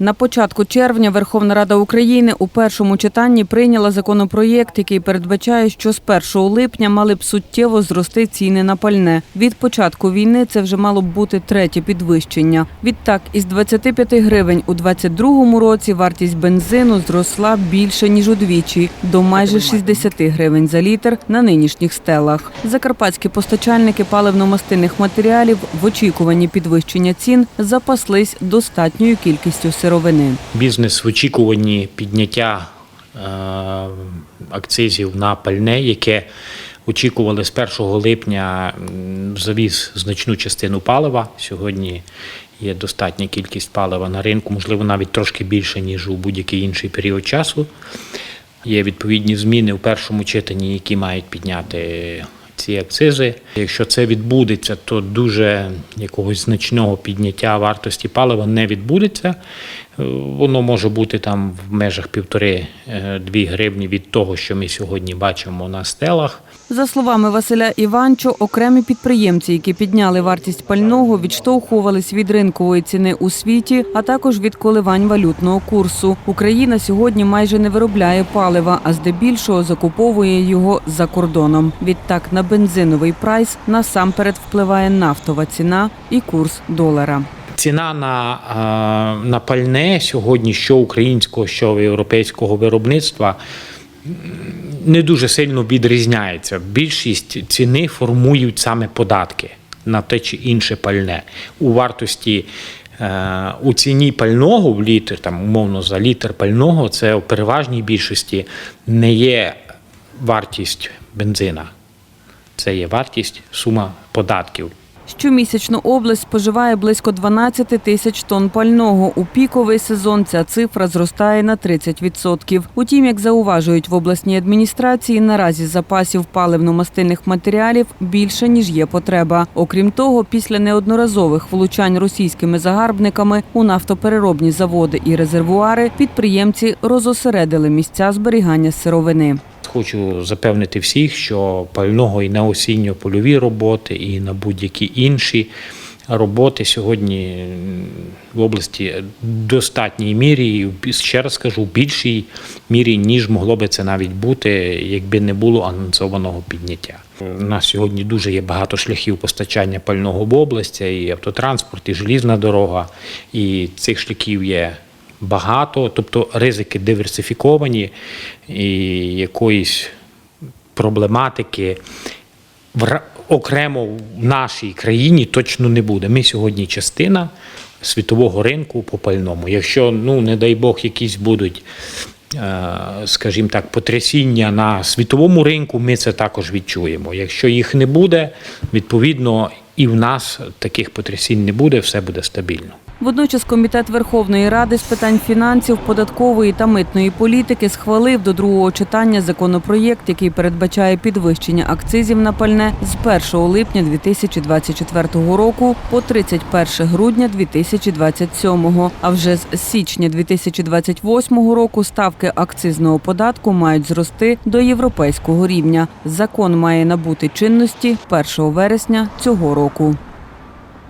На початку червня Верховна Рада України у першому читанні прийняла законопроєкт, який передбачає, що з 1 липня мали б суттєво зрости ціни на пальне. Від початку війни це вже мало б бути третє підвищення. Відтак, із 25 гривень у 2022 році вартість бензину зросла більше ніж удвічі до майже 60 гривень за літр на нинішніх стелах. Закарпатські постачальники паливно-мастильних матеріалів в очікуванні підвищення цін запаслись достатньою кількістю сировини. Бізнес в очікуванні підняття е, акцизів на пальне, яке очікували з 1 липня, завіз значну частину палива. Сьогодні є достатня кількість палива на ринку, можливо, навіть трошки більше, ніж у будь-який інший період часу. Є відповідні зміни в першому читанні, які мають підняти ці акцизи. Якщо це відбудеться, то дуже якогось значного підняття вартості палива не відбудеться. Е, Воно може бути там в межах півтори-дві гривні від того, що ми сьогодні бачимо на стелах. За словами Василя Іванчо, окремі підприємці, які підняли вартість пального, відштовхувались від ринкової ціни у світі, а також від коливань валютного курсу. Україна сьогодні майже не виробляє палива, а здебільшого закуповує його за кордоном. Відтак на бензиновий прайс насамперед впливає нафтова ціна і курс долара. Ціна на, е, на пальне сьогодні, що українського, що європейського виробництва, не дуже сильно відрізняється. Більшість ціни формують саме податки на те чи інше пальне. У вартості е, у ціні пального в літр, там умовно за літр пального, це у переважній більшості не є вартість бензина. Це є вартість сума податків. Щомісячно область споживає близько 12 тисяч тонн пального. У піковий сезон ця цифра зростає на 30%. Утім, як зауважують в обласній адміністрації, наразі запасів паливно-мастильних матеріалів більше ніж є потреба. Окрім того, після неодноразових влучань російськими загарбниками у нафтопереробні заводи і резервуари підприємці розосередили місця зберігання сировини. Хочу запевнити всіх, що пального і на осінньо-польові роботи, і на будь-які інші роботи сьогодні в області в достатній мірі, і ще раз скажу, в більшій мірі, ніж могло би це навіть бути, якби не було анонсованого підняття. У нас сьогодні дуже є багато шляхів постачання пального в області, і автотранспорт, і желізна дорога, і цих шляхів є багато, тобто ризики диверсифіковані і якоїсь проблематики окремо в нашій країні точно не буде. Ми сьогодні частина світового ринку по пальному. Якщо, ну не дай Бог, якісь будуть. е, Скажімо так, потрясіння на світовому ринку, ми це також відчуємо. Якщо їх не буде, відповідно і в нас таких потрясінь не буде, все буде стабільно. Водночас комітет Верховної Ради з питань фінансів, податкової та митної політики схвалив до другого читання законопроєкт, який передбачає підвищення акцизів на пальне з 1 липня 2024 року по 31 грудня 2027. А вже з січня 2028 року ставки акцизного податку мають зрости до європейського рівня. Закон має набути чинності 1 вересня цього року.